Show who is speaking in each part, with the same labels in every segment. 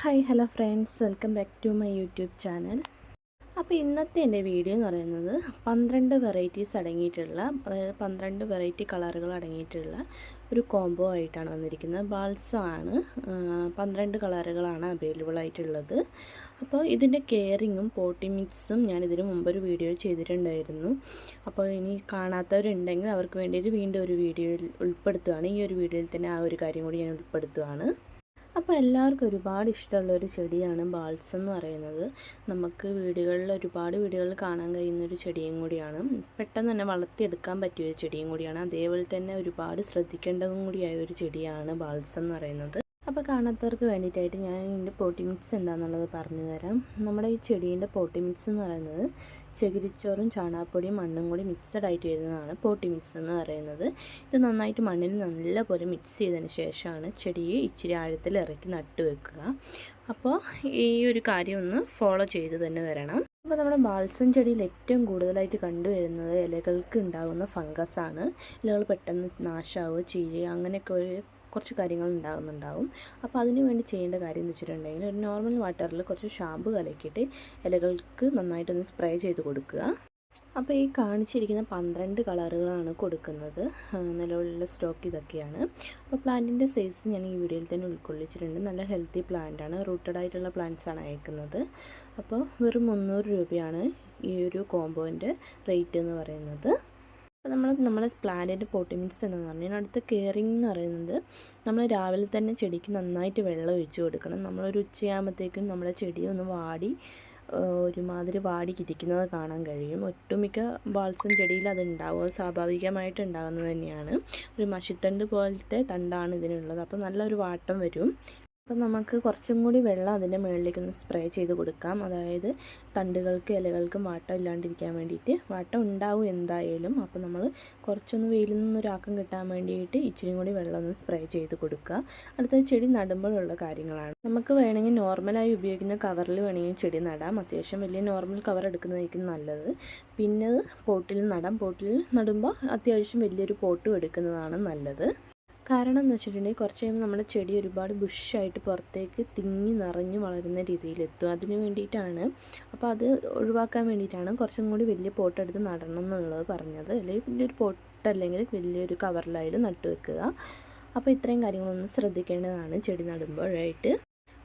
Speaker 1: Hi hello friends. Welcome back to my YouTube channel. അപ്പോൾ ഇന്നത്തെ എന്റെ വീഡിയോ എന്ന് പറയുന്നത് പന്ത്രണ്ട് വെറൈറ്റീസ് അടങ്ങിയിട്ടുള്ള അതായത് പന്ത്രണ്ട് വെറൈറ്റി കളറുകൾ അടങ്ങിയിട്ടുള്ള ഒരു കോംബോ ആയിട്ടാണ് വന്നിരിക്കുന്നത്. ബാൾസം ആണ്. പന്ത്രണ്ട് കളറുകളാണ് അവൈലബിൾ ആയിട്ടുള്ളത്. അപ്പോൾ ഇതിന്റെ കെയറിങ്ങും പോട്ടി മിക്സും ഞാൻ ഇതിന് മുമ്പ് ഒരു വീഡിയോ ചെയ്തിട്ടുണ്ടായിരുന്നു. അപ്പോൾ ഇനി കാണാത്തവരുണ്ടെങ്കിൽ അവർക്ക് വേണ്ടിയിട്ട് വീണ്ടും ഒരു വീഡിയോയിൽ ഉൾപ്പെടുത്തുകയാണ് ഈ ഒരു വീഡിയോയിൽ തന്നെ ആ ഒരു കാര്യം കൂടി ഞാൻ ഉൾപ്പെടുത്തുകയാണ് അപ്പോൾ എല്ലാവർക്കും ഒരുപാട് ഇഷ്ടമുള്ള ഒരു ചെടിയാണ് ബാൾസം എന്ന് പറയുന്നത്. നമുക്ക് വീടുകളിൽ ഒരുപാട് വീടുകളിൽ കാണാൻ കഴിയുന്ന ഒരു ചെടിയും കൂടിയാണ്. പെട്ടെന്ന് തന്നെ വളർത്തിയെടുക്കാൻ പറ്റിയ ഒരു ചെടിയും കൂടിയാണ്. അതേപോലെ തന്നെ ഒരുപാട് ശ്രദ്ധിക്കേണ്ടതും കൂടിയായ ഒരു ചെടിയാണ് ബാൾസം എന്ന് പറയുന്നത്. അപ്പോൾ കാണാത്തവർക്ക് വേണ്ടിയിട്ടായിട്ട് ഞാൻ ഇതിന്റെ പോട്ടി എന്താണെന്നുള്ളത് പറഞ്ഞു തരാം. നമ്മുടെ ഈ ചെടീന്റെ പോട്ടി എന്ന് പറയുന്നത് ചകിരിച്ചോറും ചാണാപ്പൊടിയും മണ്ണും കൂടി മിക്സഡ് ആയിട്ട് വരുന്നതാണ് പോട്ടി എന്ന് പറയുന്നത്. ഇത് നന്നായിട്ട് മണ്ണിൽ നല്ലപോലെ മിക്സ് ചെയ്തതിന് ശേഷമാണ് ചെടിയെ ഇച്ചിരി ആഴത്തിൽ ഇറക്കി നട്ടു വെക്കുക. അപ്പോൾ ഈ ഒരു കാര്യം ഒന്ന് ഫോളോ ചെയ്ത് തന്നെ വരണം. അപ്പോൾ നമ്മുടെ ബാൽസം ചെടിയിൽ ഏറ്റവും കൂടുതലായിട്ട് കണ്ടുവരുന്നത് ഇലകൾക്ക് ഉണ്ടാകുന്ന ഫംഗസാണ്. ഇലകൾ പെട്ടെന്ന് നാശാവുക ചീഴുക അങ്ങനെയൊക്കെ ഒരു കുറച്ച് കാര്യങ്ങൾ ഉണ്ടാകുന്നുണ്ടാവും. അപ്പോൾ അതിന് വേണ്ടി ചെയ്യേണ്ട കാര്യം എന്ന് വെച്ചിട്ടുണ്ടെങ്കിൽ ഒരു നോർമൽ വാട്ടറിൽ കുറച്ച് ഷാമ്പു കലക്കിയിട്ട് ഇലകൾക്ക് നന്നായിട്ടൊന്ന് സ്പ്രേ ചെയ്ത് കൊടുക്കുക. അപ്പോൾ ഈ കാണിച്ചിരിക്കുന്ന പന്ത്രണ്ട് കളറുകളാണ് കൊടുക്കുന്നത്. നിലവിലുള്ള സ്റ്റോക്ക് ഇതൊക്കെയാണ്. അപ്പോൾ പ്ലാന്റിന്റെ സൈസ് ഞാൻ ഈ വീഡിയോയിൽ തന്നെ ഉൾക്കൊള്ളിച്ചിട്ടുണ്ട്. നല്ല ഹെൽത്തി പ്ലാന്റാണ് റൂട്ടഡ് ആയിട്ടുള്ള പ്ലാന്റ്സ് ആണ് അയക്കുന്നത്. അപ്പോൾ വെറും മുന്നൂറ് രൂപയാണ് ഈ ഒരു കോമ്പോന്റെ റേറ്റ് എന്ന് പറയുന്നത്. അപ്പോൾ നമ്മൾ നമ്മൾ പ്ലാന്റിന്റെ പോട്ടിമിൻസ് എന്ന് പറഞ്ഞാൽ അടുത്ത കെയറിങ് എന്ന് പറയുന്നത് നമ്മൾ രാവിലെ തന്നെ ചെടിക്ക് നന്നായിട്ട് വെള്ളം ഒഴിച്ച് കൊടുക്കണം. നമ്മളൊരു ഉച്ചയാകുമ്പോഴത്തേക്കും നമ്മുടെ ചെടി ഒന്ന് വാടി ഒരുമാതിരി വാടി കിരിക്കുന്നത് കാണാൻ കഴിയും. ഒട്ടുമിക്ക ബാൾസം ചെടിയിൽ അത് ഉണ്ടാവുക സ്വാഭാവികമായിട്ട് ഉണ്ടാകുന്നത് തന്നെയാണ്. ഒരു മഷിത്തണ്ട് പോലത്തെ തണ്ടാണ് ഇതിനുള്ളത്. അപ്പോൾ നല്ലൊരു വാട്ടം വരും. അപ്പം നമുക്ക് കുറച്ചും കൂടി വെള്ളം അതിന്റെ മുകളിലേക്ക് ഒന്ന് സ്പ്രേ ചെയ്ത് കൊടുക്കാം. അതായത് തണ്ടുകൾക്ക് ഇലകൾക്കും വാട്ടം ഇല്ലാണ്ടിരിക്കാൻ വേണ്ടിയിട്ട്. വാട്ടം ഉണ്ടാവും എന്തായാലും. അപ്പോൾ നമ്മൾ കുറച്ചൊന്ന് വെയിലിൽ നിന്നൊരാക്കം കിട്ടാൻ വേണ്ടിയിട്ട് ഇച്ചിരി കൂടി വെള്ളം ഒന്ന് സ്പ്രേ ചെയ്ത് കൊടുക്കുക. അടുത്ത ചെടി നടുമ്പോഴുള്ള കാര്യങ്ങളാണ്. നമുക്ക് വേണമെങ്കിൽ നോർമലായി ഉപയോഗിക്കുന്ന കവറിൽ വേണമെങ്കിൽ ചെടി നടാം. അത്യാവശ്യം വലിയ നോർമൽ കവർ എടുക്കുന്നതായിരിക്കും നല്ലത്. പിന്നെ പോട്ടിൽ നടാം. പോട്ടിൽ നടുമ്പോൾ അത്യാവശ്യം വലിയൊരു പോട്ടും എടുക്കുന്നതാണ് നല്ലത്. കാരണം എന്ന് വെച്ചിട്ടുണ്ടെങ്കിൽ കുറച്ച് കഴിയുമ്പോൾ നമ്മുടെ ചെടി ഒരുപാട് ബുഷായിട്ട് പുറത്തേക്ക് തിങ്ങി നിറഞ്ഞ് വളരുന്ന രീതിയിലെത്തും. അതിന് വേണ്ടിയിട്ടാണ്. അപ്പോൾ അത് ഒഴിവാക്കാൻ വേണ്ടിയിട്ടാണ് കുറച്ചും കൂടി വലിയ പോട്ടെടുത്ത് നടണം എന്നുള്ളത് പറഞ്ഞത്. അല്ലെങ്കിൽ വലിയൊരു പോട്ടല്ലെങ്കിൽ വലിയൊരു കവറിലായിട്ട് നട്ടു വെക്കുക. അപ്പോൾ ഇത്രയും കാര്യങ്ങളൊന്നും ശ്രദ്ധിക്കേണ്ടതാണ് ചെടി നടുമ്പോഴായിട്ട്.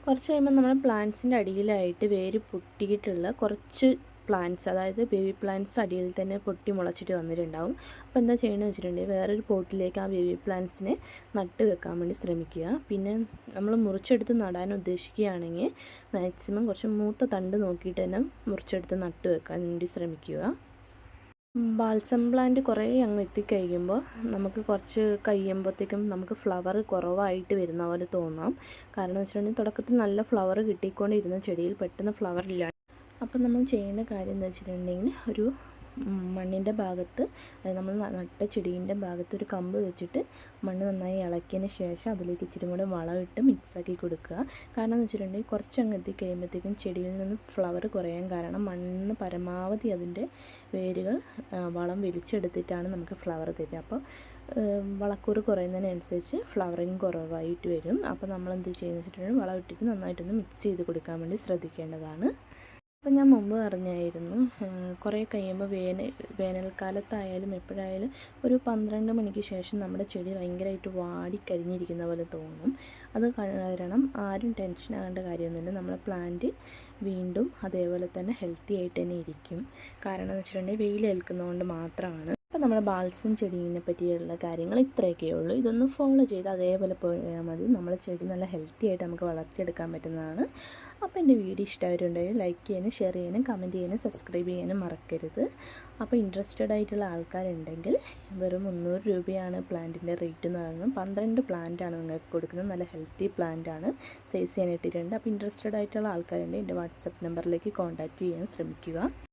Speaker 1: കുറച്ച് കഴിയുമ്പോൾ നമ്മൾ പ്ലാന്റ്സിന്റെ അടിയിലായിട്ട് വേര് പൊട്ടിയിട്ടുള്ള കുറച്ച് പ്ലാന്റ്സ് അതായത് ബേബി പ്ലാന്റ്സ് അടിയിൽ തന്നെ പൊട്ടി മുളച്ചിട്ട് വന്നിട്ടുണ്ടാവും. അപ്പോൾ എന്താ ചെയ്യണമെന്ന് വെച്ചിട്ടുണ്ടെങ്കിൽ വേറൊരു പോട്ടിലേക്ക് ആ ബേബി പ്ലാന്റ്സിനെ നട്ട് വെക്കാൻ വേണ്ടി ശ്രമിക്കുക. പിന്നെ നമ്മൾ മുറിച്ചെടുത്ത് നടാൻ ഉദ്ദേശിക്കുകയാണെങ്കിൽ മാക്സിമം കുറച്ച് മൂത്ത തണ്ട് നോക്കിയിട്ട് തന്നെ മുറിച്ചെടുത്ത് നട്ട് വെക്കാൻ വേണ്ടി ശ്രമിക്കുക. ബാൽസം പ്ലാന്റ് കുറേ അങ്ങ് എത്തിക്കഴിയുമ്പോൾ നമുക്ക് കുറച്ച് കഴിയുമ്പോഴത്തേക്കും നമുക്ക് ഫ്ലവർ കുറവായിട്ട് വരുന്ന പോലെ തോന്നാം. കാരണം എന്ന് വെച്ചിട്ടുണ്ടെങ്കിൽ തുടക്കത്തിൽ നല്ല ഫ്ലവർ കിട്ടിക്കൊണ്ടിരുന്ന ചെടിയിൽ പെട്ടെന്ന് ഫ്ലവർ ഇല്ല അപ്പം നമ്മൾ ചെയ്യേണ്ട കാര്യം എന്ന് വെച്ചിട്ടുണ്ടെങ്കിൽ ഒരു മണ്ണിന്റെ ഭാഗത്ത് നമ്മൾ നട്ട ചെടീന്റെ ഭാഗത്ത് ഒരു കമ്പ് വെച്ചിട്ട് മണ്ണ് നന്നായി ഇളക്കിയതിന് ശേഷം അതിലേക്ക് ഇച്ചിരി കൂടെ വളമിട്ട് മിക്സാക്കി കൊടുക്കുക. കാരണം എന്ന് വെച്ചിട്ടുണ്ടെങ്കിൽ കുറച്ച് അങ്ങ് എത്തി കഴിയുമ്പോഴത്തേക്കും ചെടിയിൽ നിന്ന് ഫ്ലവർ കുറയാൻ കാരണം മണ്ണ് പരമാവധി അതിന്റെ വേരുകൾ വളം വലിച്ചെടുത്തിട്ടാണ് നമുക്ക് ഫ്ലവർ തരിക. അപ്പോൾ വളക്കൂറ് കുറയുന്നതിനനുസരിച്ച് ഫ്ലവറിങ് കുറവായിട്ട് വരും. അപ്പോൾ നമ്മൾ എന്ത് ചെയ്യുന്നത് വെച്ചിട്ടുണ്ടെങ്കിൽ വളം ഇട്ടിട്ട് നന്നായിട്ടൊന്ന് മിക്സ് ചെയ്ത് കൊടുക്കാൻ വേണ്ടി ശ്രദ്ധിക്കേണ്ടതാണ്. അപ്പം ഞാൻ മുമ്പ് പറഞ്ഞായിരുന്നു കുറേ കഴിയുമ്പോൾ വേനൽ വേനൽക്കാലത്തായാലും എപ്പോഴായാലും ഒരു പന്ത്രണ്ട് മണിക്ക് ശേഷം നമ്മുടെ ചെടി ഭയങ്കരമായിട്ട് വാടിക്കരിഞ്ഞിരിക്കുന്ന പോലെ തോന്നും. അത് കാരണം ആരും ടെൻഷൻ ആകേണ്ട കാര്യമൊന്നുമില്ല. നമ്മുടെ പ്ലാന്റ് വീണ്ടും അതേപോലെ തന്നെ ഹെൽത്തി ആയിട്ട് തന്നെ ഇരിക്കും. കാരണം എന്ന് വെച്ചിട്ടുണ്ടെങ്കിൽ വെയിലേൽക്കുന്നതുകൊണ്ട് മാത്രമാണ്. അപ്പോൾ നമ്മുടെ ബാൽസം ചെടീനെ പറ്റിയുള്ള കാര്യങ്ങൾ ഇത്രയൊക്കെ ഉള്ളൂ. ഇതൊന്ന് ഫോളോ ചെയ്ത് അതേപോലെ പോയാൽ മതി. നമ്മളെ ചെടി നല്ല ഹെൽത്തി ആയിട്ട് നമുക്ക് വളർത്തിയെടുക്കാൻ പറ്റുന്നതാണ്. അപ്പോൾ എന്റെ വീഡിയോ ഇഷ്ടമായിട്ടുണ്ടെങ്കിൽ ലൈക്ക് ചെയ്യാനും ഷെയർ ചെയ്യാനും കമന്റ് ചെയ്യാനും സബ്സ്ക്രൈബ് ചെയ്യാനും മറക്കരുത്. അപ്പോൾ ഇൻട്രസ്റ്റഡ് ആയിട്ടുള്ള ആൾക്കാരുണ്ടെങ്കിൽ വെറും മുന്നൂറ് രൂപയാണ് പ്ലാന്റിന്റെ റേറ്റ് എന്ന് പറയുന്നത്. പന്ത്രണ്ട് പ്ലാന്റാണ് നിങ്ങൾക്ക് കൊടുക്കുന്നത്. നല്ല ഹെൽത്തി പ്ലാന്റാണ് സൈസ് ചെയ്യാൻ ഇട്ടിട്ടുണ്ട് അപ്പോൾ ഇൻട്രസ്റ്റഡ് ആയിട്ടുള്ള ആൾക്കാരുണ്ടെങ്കിൽ എന്റെ വാട്സപ്പ് നമ്പറിലേക്ക് കോൺടാക്റ്റ് ചെയ്യാൻ ശ്രമിക്കുക.